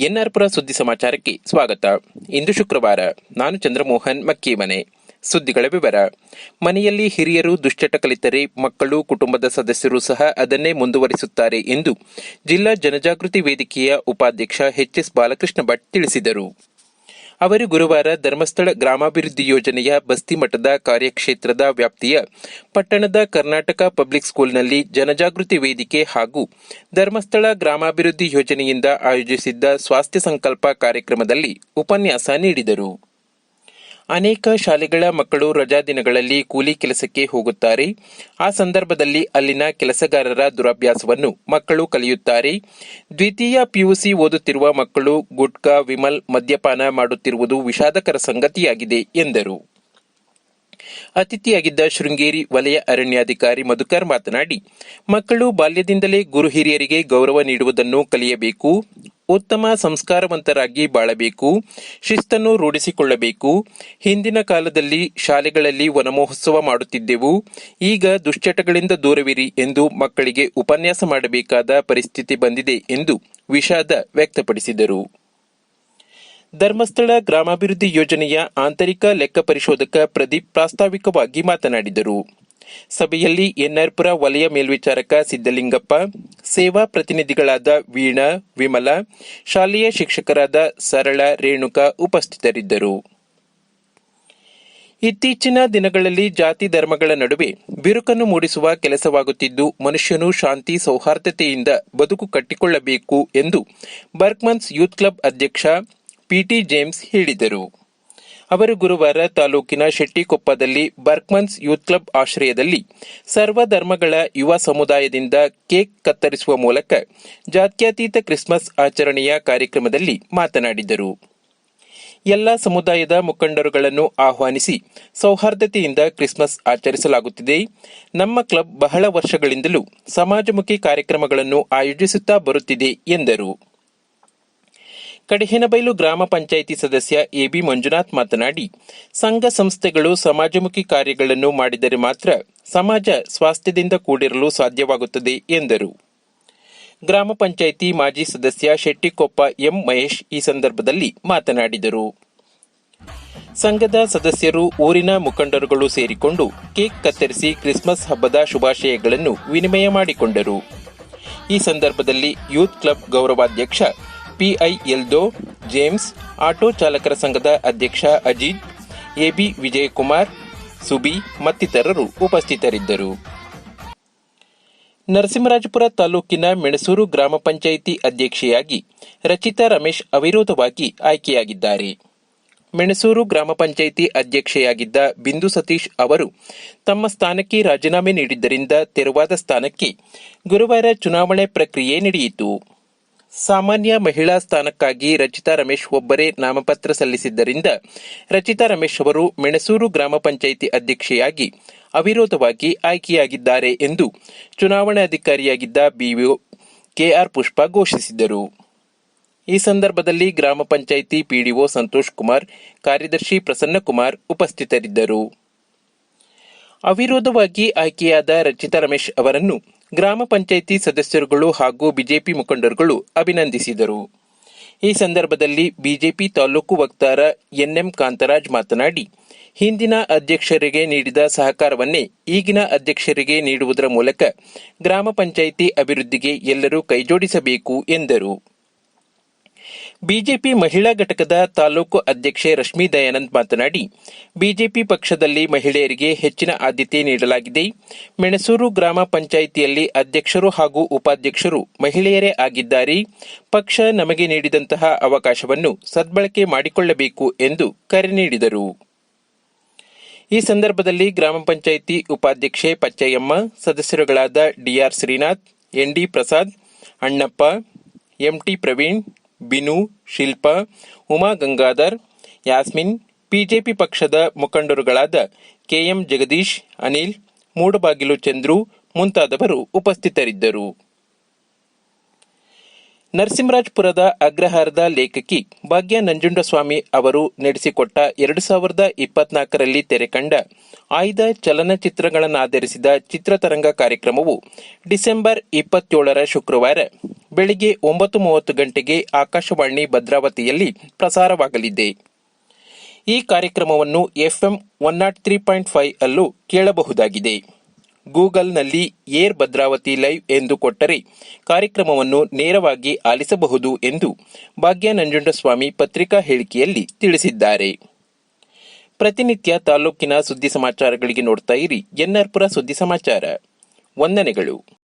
ಎನ್ಆರ್ಪುರ ಸುದ್ದಿ ಸಮಾಚಾರಕ್ಕೆ ಸ್ವಾಗತ. ಇಂದು ಶುಕ್ರವಾರ ನಾನು ಚಂದ್ರಮೋಹನ್ ಮಕ್ಕೀಮನೆ. ಸುದ್ದಿಗಳ ವಿವರ. ಮನೆಯಲ್ಲಿ ಹಿರಿಯರು ದುಶ್ಚಟ ಕಲಿತರೆ ಮಕ್ಕಳು, ಕುಟುಂಬದ ಸದಸ್ಯರು ಸಹ ಅದನ್ನೇ ಮುಂದುವರಿಸುತ್ತಾರೆ ಎಂದು ಜಿಲ್ಲಾ ಜನಜಾಗೃತಿ ವೇದಿಕೆಯ ಉಪಾಧ್ಯಕ್ಷ ಎಚ್ಎಸ್ ಬಾಲಕೃಷ್ಣ ಭಟ್ ತಿಳಿಸಿದರು. ಅವರು ಗುರುವಾರ ಧರ್ಮಸ್ಥಳ ಗ್ರಾಮಾಭಿವೃದ್ಧಿ ಯೋಜನೆಯ ಬಸ್ತಿ ಮಠದ ಕಾರ್ಯಕ್ಷೇತ್ರದ ವ್ಯಾಪ್ತಿಯ ಪಟ್ಟಣದ ಕರ್ನಾಟಕ ಪಬ್ಲಿಕ್ ಸ್ಕೂಲ್ನಲ್ಲಿ ಜನಜಾಗೃತಿ ವೇದಿಕೆ ಹಾಗೂ ಧರ್ಮಸ್ಥಳ ಗ್ರಾಮಾಭಿವೃದ್ಧಿ ಯೋಜನೆಯಿಂದ ಆಯೋಜಿಸಿದ್ದ ಸ್ವಾಸ್ಥ್ಯ ಸಂಕಲ್ಪ ಕಾರ್ಯಕ್ರಮದಲ್ಲಿ ಉಪನ್ಯಾಸ ನೀಡಿದರು. ಅನೇಕ ಶಾಲೆಗಳ ಮಕ್ಕಳು ರಜಾ ದಿನಗಳಲ್ಲಿ ಕೂಲಿ ಕೆಲಸಕ್ಕೆ ಹೋಗುತ್ತಾರೆ. ಆ ಸಂದರ್ಭದಲ್ಲಿ ಅಲ್ಲಿನ ಕೆಲಸಗಾರರ ದುರಭ್ಯಾಸವನ್ನು ಮಕ್ಕಳು ಕಲಿಯುತ್ತಾರೆ. ದ್ವಿತೀಯ ಪಿಯುಸಿ ಓದುತ್ತಿರುವ ಮಕ್ಕಳು ಗುಟ್ಕಾ, ವಿಮಲ್ ಮದ್ಯಪಾನ ಮಾಡುತ್ತಿರುವುದು ವಿಷಾದಕರ ಸಂಗತಿಯಾಗಿದೆ ಎಂದರು. ಅತಿಥಿಯಾಗಿದ್ದ ಶೃಂಗೇರಿ ವಲಯ ಅರಣ್ಯಾಧಿಕಾರಿ ಮಧುಕರ್ ಮಾತನಾಡಿ, ಮಕ್ಕಳು ಬಾಲ್ಯದಿಂದಲೇ ಗುರು ಹಿರಿಯರಿಗೆ ಗೌರವ ನೀಡುವುದನ್ನು ಕಲಿಯಬೇಕು. ಉತ್ತಮ ಸಂಸ್ಕಾರವಂತರಾಗಿ ಬಾಳಬೇಕು, ಶಿಸ್ತನ್ನು ರೂಢಿಸಿಕೊಳ್ಳಬೇಕು. ಹಿಂದಿನ ಕಾಲದಲ್ಲಿ ಶಾಲೆಗಳಲ್ಲಿ ವನಮಹೋತ್ಸವ ಮಾಡುತ್ತಿದ್ದೆವು. ಈಗ ದುಶ್ಚಟಗಳಿಂದ ದೂರವಿರಿ ಎಂದು ಮಕ್ಕಳಿಗೆ ಉಪನ್ಯಾಸ ಮಾಡಬೇಕಾದ ಪರಿಸ್ಥಿತಿ ಬಂದಿದೆ ಎಂದು ವಿಷಾದ ವ್ಯಕ್ತಪಡಿಸಿದರು. ಧರ್ಮಸ್ಥಳ ಗ್ರಾಮಾಭಿವೃದ್ಧಿ ಯೋಜನೆಯ ಆಂತರಿಕ ಲೆಕ್ಕ ಪರಿಶೋಧಕ ಪ್ರದೀಪ್ ಪ್ರಾಸ್ತಾವಿಕವಾಗಿ ಮಾತನಾಡಿದರು. ಸಭೆಯಲ್ಲಿ ಎನ್ಆರ್ಪುರ ವಲಯ ಮೇಲ್ವಿಚಾರಕ ಸಿದ್ದಲಿಂಗಪ್ಪ, ಸೇವಾ ಪ್ರತಿನಿಧಿಗಳಾದ ವೀಣಾ, ವಿಮಲ, ಶಾಲೆಯ ಶಿಕ್ಷಕರಾದ ಸರಳ, ರೇಣುಕ ಉಪಸ್ಥಿತರಿದ್ದರು. ಇತ್ತೀಚಿನ ದಿನಗಳಲ್ಲಿ ಜಾತಿ ಧರ್ಮಗಳ ನಡುವೆ ಬಿರುಕನ್ನು ಮೂಡಿಸುವ ಕೆಲಸವಾಗುತ್ತಿದ್ದು, ಮನುಷ್ಯನು ಶಾಂತಿ, ಸೌಹಾರ್ದತೆಯಿಂದ ಬದುಕು ಕಟ್ಟಿಕೊಳ್ಳಬೇಕು ಎಂದು ಬರ್ಕ್ಮನ್ಸ್ ಯೂತ್ ಕ್ಲಬ್ ಅಧ್ಯಕ್ಷ ಪಿಟಿ ಜೇಮ್ಸ್ ಹೇಳಿದರು. ಅವರು ಗುರುವಾರ ತಾಲೂಕಿನ ಶೆಟ್ಟಿಕೊಪ್ಪದಲ್ಲಿ ಬರ್ಕ್ಮನ್ಸ್ ಯೂತ್ ಕ್ಲಬ್ ಆಶ್ರಯದಲ್ಲಿ ಸರ್ವ ಧರ್ಮಗಳ ಯುವ ಸಮುದಾಯದಿಂದ ಕೇಕ್ ಕತ್ತರಿಸುವ ಮೂಲಕ ಜಾತ್ಯತೀತ ಕ್ರಿಸ್ಮಸ್ ಆಚರಣೆಯ ಕಾರ್ಯಕ್ರಮದಲ್ಲಿ ಮಾತನಾಡಿದರು. ಎಲ್ಲ ಸಮುದಾಯದ ಮುಖಂಡರುಗಳನ್ನು ಆಹ್ವಾನಿಸಿ ಸೌಹಾರ್ದತೆಯಿಂದ ಕ್ರಿಸ್ಮಸ್ ಆಚರಿಸಲಾಗುತ್ತಿದೆ. ನಮ್ಮ ಕ್ಲಬ್ ಬಹಳ ವರ್ಷಗಳಿಂದಲೂ ಸಮಾಜಮುಖಿ ಕಾರ್ಯಕ್ರಮಗಳನ್ನು ಆಯೋಜಿಸುತ್ತಾ ಬರುತ್ತಿದೆ ಎಂದರು. ಕಡಹೇನಬೈಲು ಗ್ರಾಮ ಪಂಚಾಯಿತಿ ಸದಸ್ಯ ಎಬಿ ಮಂಜುನಾಥ್ ಮಾತನಾಡಿ, ಸಂಘ ಸಂಸ್ಥೆಗಳು ಸಮಾಜಮುಖಿ ಕಾರ್ಯಗಳನ್ನು ಮಾಡಿದರೆ ಮಾತ್ರ ಸಮಾಜ ಸ್ವಾಸ್ಥ್ಯದಿಂದ ಕೂಡಿರಲು ಸಾಧ್ಯವಾಗುತ್ತದೆ ಎಂದರು. ಗ್ರಾಮ ಪಂಚಾಯಿತಿ ಮಾಜಿ ಸದಸ್ಯ ಶೆಟ್ಟಿಕೊಪ್ಪ ಎಂ ಮಹೇಶ್ ಈ ಸಂದರ್ಭದಲ್ಲಿ ಮಾತನಾಡಿದರು. ಸಂಘದ ಸದಸ್ಯರು ಊರಿನ ಮುಖಂಡರುಗಳು ಸೇರಿಕೊಂಡು ಕೇಕ್ ಕತ್ತರಿಸಿ ಕ್ರಿಸ್ಮಸ್ ಹಬ್ಬದ ಶುಭಾಶಯಗಳನ್ನು ವಿನಿಮಯ ಮಾಡಿಕೊಂಡರು. ಈ ಸಂದರ್ಭದಲ್ಲಿ ಯೂತ್ ಕ್ಲಬ್ ಗೌರವಾಧ್ಯಕ್ಷ ಪಿಐ ಎಲ್ದೋ, ಜೇಮ್ಸ್, ಆಟೋ ಚಾಲಕರ ಸಂಘದ ಅಧ್ಯಕ್ಷ ಅಜಿತ್, ಎಬಿ ವಿಜಯಕುಮಾರ್, ಸುಬಿ ಮತ್ತಿತರರು ಉಪಸ್ಥಿತರಿದ್ದರು. ನರಸಿಂಹರಾಜಪುರ ತಾಲೂಕಿನ ಮೆಣಸೂರು ಗ್ರಾಮ ಪಂಚಾಯಿತಿ ಅಧ್ಯಕ್ಷೆಯಾಗಿ ರಚಿತಾ ರಮೇಶ್ ಅವಿರೋಧವಾಗಿ ಆಯ್ಕೆಯಾಗಿದ್ದಾರೆ. ಮೆಣಸೂರು ಗ್ರಾಮ ಪಂಚಾಯಿತಿ ಅಧ್ಯಕ್ಷೆಯಾಗಿದ್ದ ಬಿಂದು ಸತೀಶ್ ಅವರು ತಮ್ಮ ಸ್ಥಾನಕ್ಕೆ ರಾಜೀನಾಮೆ ನೀಡಿದ್ದರಿಂದ ತೆರವಾದ ಸ್ಥಾನಕ್ಕೆ ಗುರುವಾರ ಚುನಾವಣೆ ಪ್ರಕ್ರಿಯೆ ನಡೆಯಿತು. ಸಾಮಾನ್ಯ ಮಹಿಳಾ ಸ್ಥಾನಕ್ಕಾಗಿ ರಚಿತಾ ರಮೇಶ್ ಒಬ್ಬರೇ ನಾಮಪತ್ರ ಸಲ್ಲಿಸಿದ್ದರಿಂದ ರಚಿತಾ ರಮೇಶ್ ಅವರು ಮೆಣಸೂರು ಗ್ರಾಮ ಪಂಚಾಯಿತಿ ಅಧ್ಯಕ್ಷೆಯಾಗಿ ಅವಿರೋಧವಾಗಿ ಆಯ್ಕೆಯಾಗಿದ್ದಾರೆ ಎಂದು ಚುನಾವಣಾಧಿಕಾರಿಯಾಗಿದ್ದ ಬಿಒ ಕೆಆರ್ ಪುಷ್ಪ ಘೋಷಿಸಿದರು. ಈ ಸಂದರ್ಭದಲ್ಲಿ ಗ್ರಾಮ ಪಂಚಾಯಿತಿ ಪಿಡಿಒ ಸಂತೋಷ್ ಕುಮಾರ್, ಕಾರ್ಯದರ್ಶಿ ಪ್ರಸನ್ನಕುಮಾರ್ ಉಪಸ್ಥಿತರಿದ್ದರು. ಅವಿರೋಧವಾಗಿ ಆಯ್ಕೆಯಾದ ರಚಿತಾ ರಮೇಶ್ ಅವರನ್ನು ಗ್ರಾಮ ಪಂಚಾಯಿತಿ ಸದಸ್ಯರುಗಳು ಹಾಗೂ ಬಿಜೆಪಿ ಮುಖಂಡರುಗಳು ಅಭಿನಂದಿಸಿದರು. ಈ ಸಂದರ್ಭದಲ್ಲಿ ಬಿಜೆಪಿ ತಾಲೂಕು ವಕ್ತಾರ ಎನ್ಎಂ ಕಾಂತರಾಜ್ ಮಾತನಾಡಿ, ಹಿಂದಿನ ಅಧ್ಯಕ್ಷರಿಗೆ ನೀಡಿದ ಸಹಕಾರವನ್ನೇ ಈಗಿನ ಅಧ್ಯಕ್ಷರಿಗೆ ನೀಡುವುದರ ಮೂಲಕ ಗ್ರಾಮ ಪಂಚಾಯಿತಿ ಅಭಿವೃದ್ಧಿಗೆ ಎಲ್ಲರೂ ಕೈಜೋಡಿಸಬೇಕು ಎಂದರು. ಬಿಜೆಪಿ ಮಹಿಳಾ ಘಟಕದ ತಾಲೂಕು ಅಧ್ಯಕ್ಷೆ ರಶ್ಮಿ ದಯಾನಂದ್ ಮಾತನಾಡಿ, ಬಿಜೆಪಿ ಪಕ್ಷದಲ್ಲಿ ಮಹಿಳೆಯರಿಗೆ ಹೆಚ್ಚಿನ ಆದ್ಯತೆ ನೀಡಲಾಗಿದೆ. ಮೆಣಸೂರು ಗ್ರಾಮ ಪಂಚಾಯಿತಿಯಲ್ಲಿ ಅಧ್ಯಕ್ಷರು ಹಾಗೂ ಉಪಾಧ್ಯಕ್ಷರು ಮಹಿಳೆಯರೇ ಆಗಿದ್ದಾರೆ. ಪಕ್ಷ ನಮಗೆ ನೀಡಿದಂತಹ ಅವಕಾಶವನ್ನು ಸದ್ಬಳಕೆ ಮಾಡಿಕೊಳ್ಳಬೇಕು ಎಂದು ಕರೆ ನೀಡಿದರು. ಈ ಸಂದರ್ಭದಲ್ಲಿ ಗ್ರಾಮ ಪಂಚಾಯಿತಿ ಉಪಾಧ್ಯಕ್ಷೆ ಪಚ್ಚಯ್ಯಮ್ಮ, ಸದಸ್ಯರುಗಳಾದ DR Srinath ND Prasad, Annappa MT Praveen Binu, Shilpa, Uma Gangadhar, Yasmin, BJP ಪಕ್ಷದ ಮುಖಂಡರುಗಳಾದ ಕೆಎಂ ಜಗದೀಶ್, ಅನಿಲ್, ಮೂಡಬಾಗಿಲು ಚಂದ್ರು ಮುಂತಾದವರು ಉಪಸ್ಥಿತರಿದ್ದರು. ನರಸಿಂಹರಾಜಪುರದ ಅಗ್ರಹಾರದ ಲೇಖಕಿ ಭಾಗ್ಯ ನಂಜುಂಡಸ್ವಾಮಿ ಅವರು ನಡೆಸಿಕೊಟ್ಟ ಎರಡು ಸಾವಿರದ ಇಪ್ಪತ್ನಾಲ್ಕರಲ್ಲಿ ತೆರೆಕಂಡ ಆಯ್ದ ಚಲನಚಿತ್ರಗಳನ್ನಾಧರಿಸಿದ ಚಿತ್ರತರಂಗ ಕಾರ್ಯಕ್ರಮವು ಡಿಸೆಂಬರ್ ಇಪ್ಪತ್ತೇಳರ ಶುಕ್ರವಾರ ಬೆಳಿಗ್ಗೆ ಒಂಬತ್ತು ಮೂವತ್ತು ಗಂಟೆಗೆ ಆಕಾಶವಾಣಿ ಭದ್ರಾವತಿಯಲ್ಲಿ ಪ್ರಸಾರವಾಗಲಿದೆ. ಈ ಕಾರ್ಯಕ್ರಮವನ್ನು FM one nought three point five ಅಲ್ಲೂ ಕೇಳಬಹುದಾಗಿದೆ. ಗೂಗಲ್ನಲ್ಲಿ ಏರ್ ಭದ್ರಾವತಿ ಲೈವ್ ಎಂದು ಕೊಟ್ಟರೆ ಕಾರ್ಯಕ್ರಮವನ್ನು ನೇರವಾಗಿ ಆಲಿಸಬಹುದು ಎಂದು ಭಾಗ್ಯ ನಂಜುಂಡಸ್ವಾಮಿ ಪತ್ರಿಕಾ ಹೇಳಿಕೆಯಲ್ಲಿ ತಿಳಿಸಿದ್ದಾರೆ. ಪ್ರತಿನಿತ್ಯ ತಾಲೂಕಿನ ಸುದ್ದಿ ಸಮಾಚಾರಗಳಿಗೆ ನೋಡ್ತಾ ಇರಿ ಎನ್ಆರ್ಪುರ ಸುದ್ದಿ ಸಮಾಚಾರ. ವಂದನೆಗಳು.